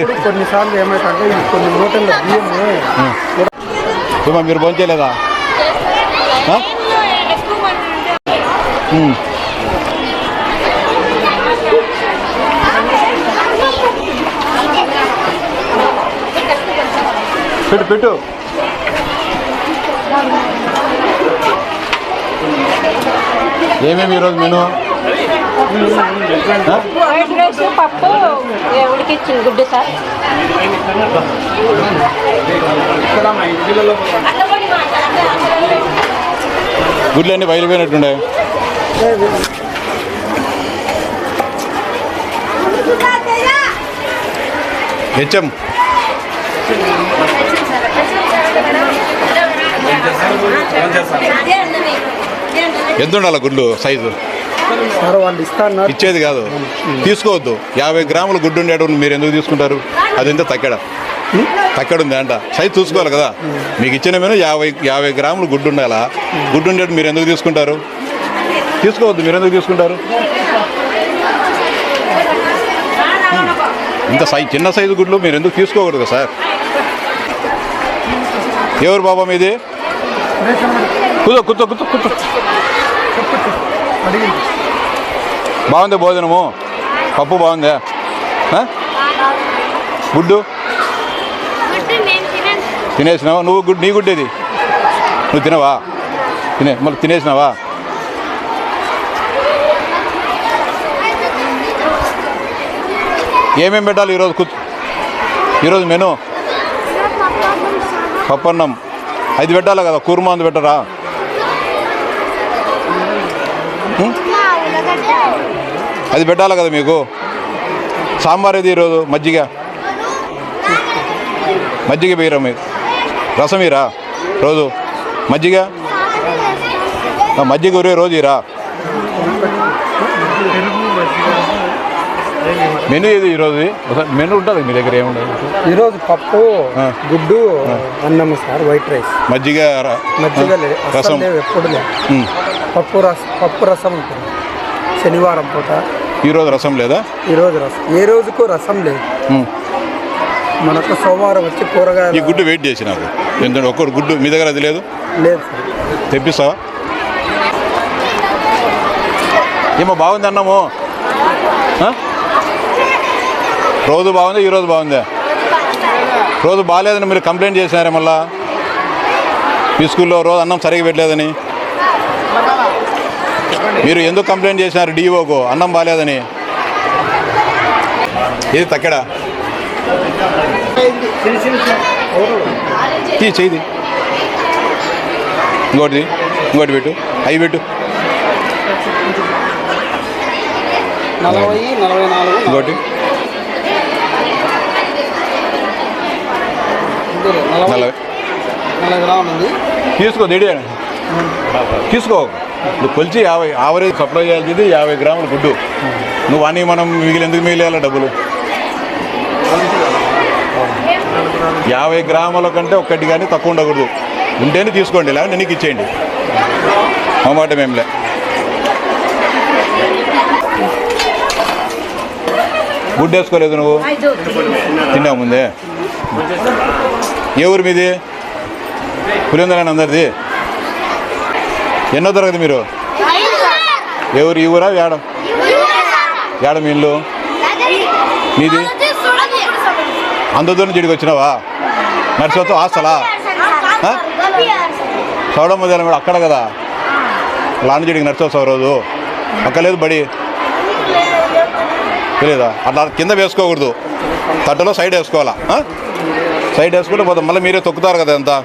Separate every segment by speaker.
Speaker 1: ఏమైతే
Speaker 2: కొన్నిసార్లు ఏమైతే కొన్ని మూటల బియ్యము
Speaker 1: మీరు భోంచేయలేదా పెట్టు పెట్టు. ఏమేమి ఈరోజు మెను?
Speaker 3: వైట్ రైస్ పప్పు ఏ, ఉడికిచ్చింది గుడ్డు సార్
Speaker 1: గుడ్లన్నీ బయలుపోయినట్టుండే హెచ్ఎం. ఎంత ఉండాలి గుడ్లు సైజు?
Speaker 2: సార్ వాళ్ళు ఇస్తాన్నారు.
Speaker 1: ఇచ్చేది కాదు. తీసుకోవద్దు. యాభై గ్రాముల గుడ్డు ఉండేటప్పుడు మీరు ఎందుకు తీసుకుంటారు? అదెంత తక్కడ. తక్కడ ఉంది అంట. సైజు చూసుకోవాలి కదా. మీకు ఇచ్చిన మీద యాభై యాభై గ్రాములు గుడ్డు ఉండాలా? గుడ్డు ఉండేటప్పుడు మీరు ఎందుకు తీసుకుంటారు? తీసుకోవద్దు. మీరు ఎందుకు తీసుకుంటారు? ఇంత సైజ్ చిన్న సైజు గుడ్లు మీరు ఎందుకు తీసుకోకూడదు సార్? ఎవరు బాబా మీది? కూర్చో కూర్చో కూర్చో
Speaker 2: అడిగింది
Speaker 1: బాగుంది భోజనము? పప్పు బాగుందా? గుడ్డు? తినేసినావా? నువ్వు గుడ్ నీ గుడ్డేది నువ్వు తినవా? తినే మళ్ళీ తినేసినావా? ఏమేమి పెట్టాలి ఈరోజు కూర్చో ఈరోజు మెను? పప్పన్నం. ఐదు పెట్టాలి కదా? కూర్మా అందు పెట్టరా? అది పెట్టాలి కదా మీకు? సాంబార్ ఇది ఈరోజు? మజ్జిగ? మజ్జిగ బీరా మీరు రసం రోజు? మజ్జిగ? మజ్జిగ ఉరే రోజు ఇరా మెను ఇది ఈరోజు మెను ఉంటుంది మీ దగ్గర ఏముండదు?
Speaker 2: ఈరోజు పప్పు. గుడ్డు అన్నం సార్ వైట్ రైస్.
Speaker 1: మజ్జిగ
Speaker 2: మజ్జిగ
Speaker 1: రసం.
Speaker 2: ఎప్పుడు. పప్పు రసం పప్పు రసం ఉంటుంది. శనివారం పూట.
Speaker 1: ఈరోజు రసం లేదా?
Speaker 2: ఈరోజు రసం. ఏ రోజుకు రసం లేదు. మనకు సోమవారం వచ్చి
Speaker 1: ఈ
Speaker 2: కూరగాయలు
Speaker 1: గుడ్డు వెయిట్ చేసి నాకు ఎందుకంటే ఒక్కడు గుడ్డు మీ దగ్గర అది లేదు?
Speaker 2: లేదు సార్.
Speaker 1: తెప్పిస్తావా? ఏమో బాగుంది అన్నము? రోజు బాగుందా ఈరోజు బాగుందా. రోజు బాగాలేదని మీరు కంప్లైంట్ చేశారా మళ్ళా? మీ స్కూల్లో రోజు అన్నం సరిగా పెట్టలేదని. మీరు ఎందుకు కంప్లైంట్ చేశారు డిఓకు అన్నం బాగాలేదని. ఏది తక్కడా. తీ చేయి ఇంకోటి ఇంకోటి పెట్టు. అవి పెట్టు. ఇంకోటి.
Speaker 2: నలభై
Speaker 1: తీసుకో దిడి తీసుకో. నువ్వు కొలిచి యాభై ఆవరేజ్ సప్లై చేయాల్సింది యాభై గ్రాముల గుడ్డు నువ్వు అని మనం మిగిలి ఎందుకు మిగిలేయాలి డబ్బులు? యాభై గ్రాముల కంటే ఒక్కటి కానీ తక్కువ ఉండకూడదు. ఉంటేనే తీసుకోండి లేకపోతే నీకు ఇచ్చేయండి. మా మాట మేంలే గుడ్డు వేసుకోలేదు నువ్వు తిన్నావు ముందే? ఏ ఊరు మీది? పులిందరని అందరిది? ఎన్నో తరగతి మీరు? ఏ ఊరు? ఈ ఊరా? ఏడ? ఏడ మీ ఇల్లు? మీది? అందరితో చెడికి వచ్చినావా? నర్సతో హాస్టలా? చౌడ మొదల కూడా అక్కడ కదా? లాంటి చెడికి నడిచొస్తావు రోజు. అక్కర్లేదు బడి. తెలియదా అట్లా కింద వేసుకోకూడదు. తట్టలో సైడ్ వేసుకోవాలా? సైడ్ వేసుకుంటే పోతాం మళ్ళీ మీరే తొక్కుతారు కదా అంతా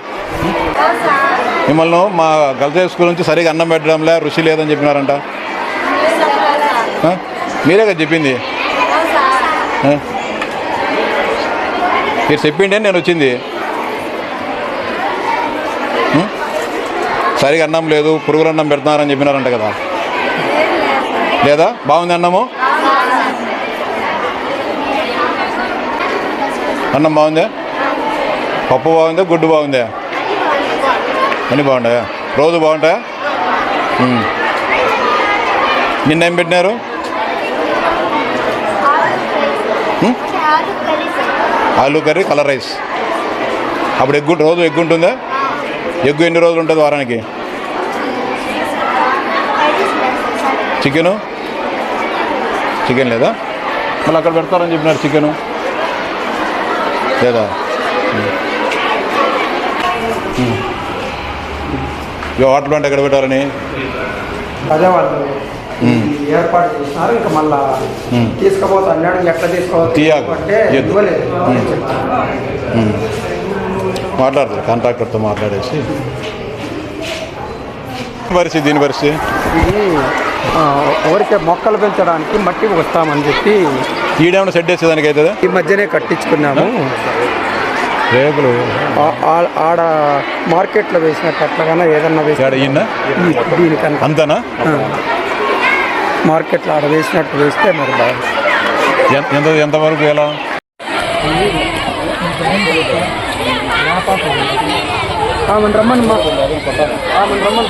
Speaker 1: మిమ్మల్ని మా గల్జా స్కూల్ నుంచి సరిగా అన్నం పెట్టడంలే రుచి లేదని చెప్పినారంట? మీరే కదా చెప్పింది? మీరు చెప్పిండే నేను వచ్చింది? సరిగా అన్నం లేదు పురుగుల అన్నం పెడుతున్నారని చెప్పినారంట కదా. లేదా? బాగుంది అన్నము? అన్నం బాగుందా? పప్పు బాగుందా గుడ్డు బాగుందా? అన్నీ బాగుంటాయా? రోజు బాగుంటాయా? నిన్నేం నిన్న ఏం పెట్టినారు? ఆలు కర్రీ కలర్ రైస్. అప్పుడు ఎగ్గు రోజు ఎగ్గు ఉంటుందా? ఎగ్గు ఎన్ని రోజులు ఉంటుంది వారానికి? చికెను? చికెన్ లేదా? మళ్ళీ అక్కడ పెడతారని చెప్పినారు చికెను. లేదా? ఇక వాటర్ ప్లాంట్ ఎక్కడ పెట్టారని
Speaker 2: అదే వాళ్ళు ఏర్పాటు చేసినారు ఇంకా మళ్ళా
Speaker 1: మ్మ్.
Speaker 2: తీసుకుపోతా అన్నాడు ఎట్లా. అంటే. ఇవ్వలేదు.
Speaker 1: మాట్లాడతారు కాంట్రాక్టర్తో మాట్లాడేసి. పరిస్థితి దీని పరిస్థితి?
Speaker 2: ఇది ఆ, ఊరికే మొక్కలు పెంచడానికి మట్టి వస్తామని చెప్పి
Speaker 1: ఈడేమైనా సెట్ వేసేదానికి అవుతుందా
Speaker 2: ఈ మధ్యనే కట్టించుకున్నాము.
Speaker 1: రేపులు
Speaker 2: ఆడ మార్కెట్లో వేసినట్టు అట్లాగానే ఏదన్నా వేసి దీనికన్నా.
Speaker 1: అంతనా.
Speaker 2: మార్కెట్లో ఆడ వేసినట్టు వేస్తే మరి బాగుంది
Speaker 1: ఎంత ఎంత- ఎంతవరకు ఎలా
Speaker 2: రమ్మని మా ఆమెను రమ్మని.